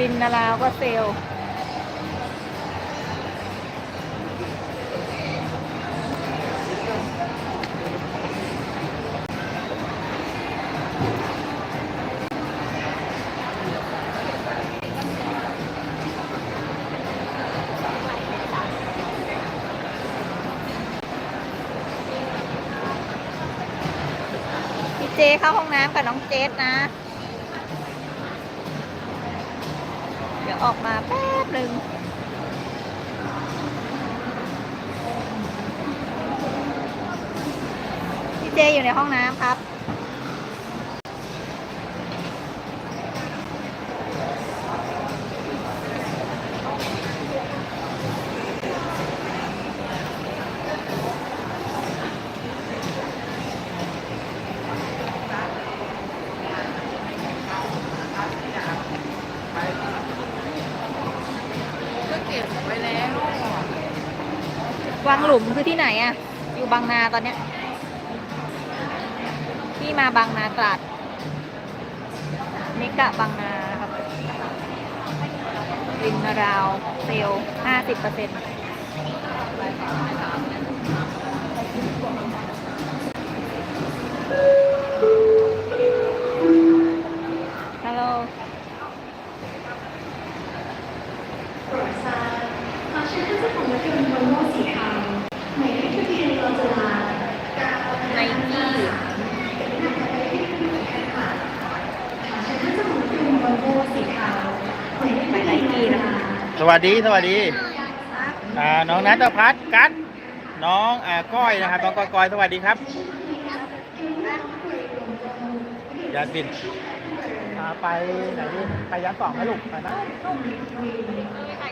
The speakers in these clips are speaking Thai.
รินนาราวก็เซลพี่เจเข้าห้องน้ำกับน้องเจสนะ เดี๋ยวออกมาแป๊บหนึ่งพี่เจอยู่ในห้องน้ำครับ ก็เก็บไว้แล้ว วังหลุมคือที่ไหนอะอยู่บางนาตอนเนี้ยที่มาบางนาตราดนิกะบางนาครับรินนราวเซลห้าสิบเปอร์เซ็นต์ฮัลโหล ขอเชิญท่านเจ้าของรถยนต์วอลโว่สีขาวหมายเลขทะเบียนกจราไนกี้ขอเชิญท่านเจ้าของรถยนต์วอลโว่สีขาวหมายเลขไปทะไนเบียนกี้นะคะสวัสดีสวัสดีอ่าน้องนัทพัฒน์กัดน้องอ่าก้อยนะครับน้องก้อยก้อยสวัสดีครับยาบินไปไหนไปยันสองไหมลูกไปนะ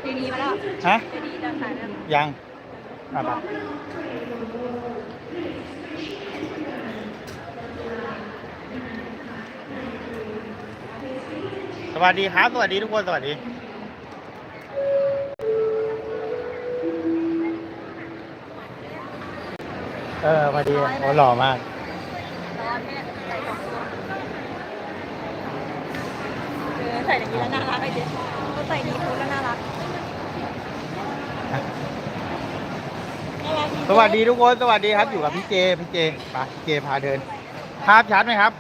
เจดีมาแล้วฮะ เจดีจะถ่ายแล้วยังอ่าไปสวัสดีครับ สวัสดีทุกคน สวัสดี เออพอดีโอ้หล่อมาก ร้อนเนี่ยใส่สองตัวเออใส่อย่างนี้แล้วน่ารักไอ้เจ๊ก็ใส่นี้คุณแล้วน่ารักน่ารักจริงๆ สวัสดีทุกคนสวัสดีครับอยู่กับพี่เจพี่เจไปพี่เจพาเดิน ภาพชัดไหมครับ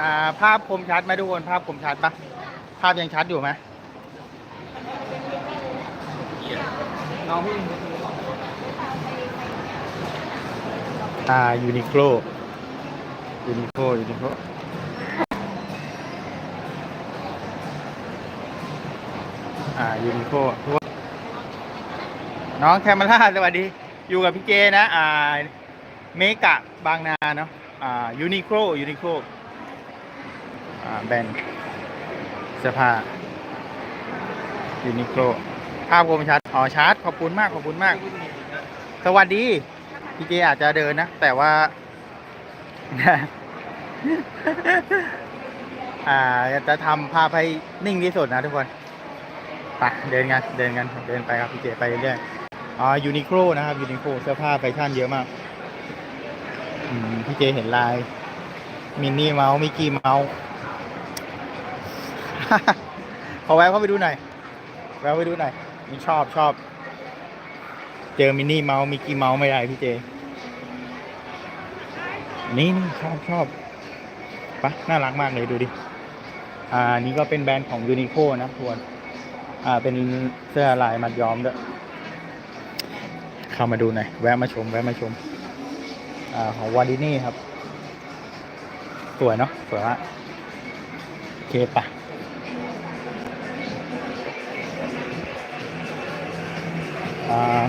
อ่าภาพคมชัดไหมทุกคนภาพคมชัดปะภาพยังชัดอยู่ไหมน้องพี่อ่ายูนิโคลยูนิโคลยูนิโคลอ่ายูนิโคลทุกคนน้องแคมเมล่าสวัสดี อยู่กับพี่เจนะอ่าเมกะบางนาเนาะอ่ายูนิโคลยูนิโคลอ่าแบรนด์เสื้อผ้ายูนิโคลภาพคมชัดอ๋อชัดขอบคุณมากขอบคุณมาก สวัสดี พี่เจอาจจะเดินนะ แต่ว่า อ่าจะทำภาพให้นิ่งที่สุดนะทุกคนไปเดินกัน เดินกัน เดินไปครับพี่เจไปเรื่อย อ๋อยูนิโคลนะครับยูนิโคลเสื้อผ้าแฟชั่นเยอะมากมพี่เจเห็นลาย มินนี่เมาส์มิกกี้เมาส์ขอแวะเข้าไปดูหน่อยแวะไปดูหน่อยมีชอบชอบ เจอมินนี่เมาส์มิกกี้เมาส์ไม่ได้พี่เจ นี่นี่ชอบชอบปะน่ารักมากเลยดูดิอ่านี่ก็เป็นแบรนด์ของยูนิโคนะทวนอ่าเป็นเสื้อลายมัดย้อมด้วย เข้ามาดูหน่อยแวะมาชม แวะมาชมอ่าของวาดินี่ครับ สวยเนาะสวยมากโอเคปะอ่า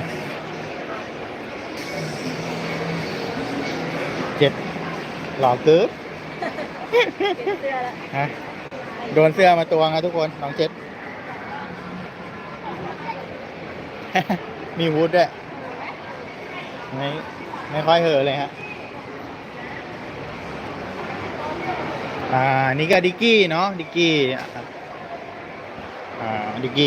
เจ็ดหล่อเกิบเปลี่ยนเสื้อแล้วฮะโดนเสื้อมาตัวงนะทุกคนน้องเจ็ด มีฮูดด้วย ไม่ไม่ค่อยเหอเลยฮะอ่านี่ก็ดิกกี้เนาะดิกกี้อ่าดิกกี้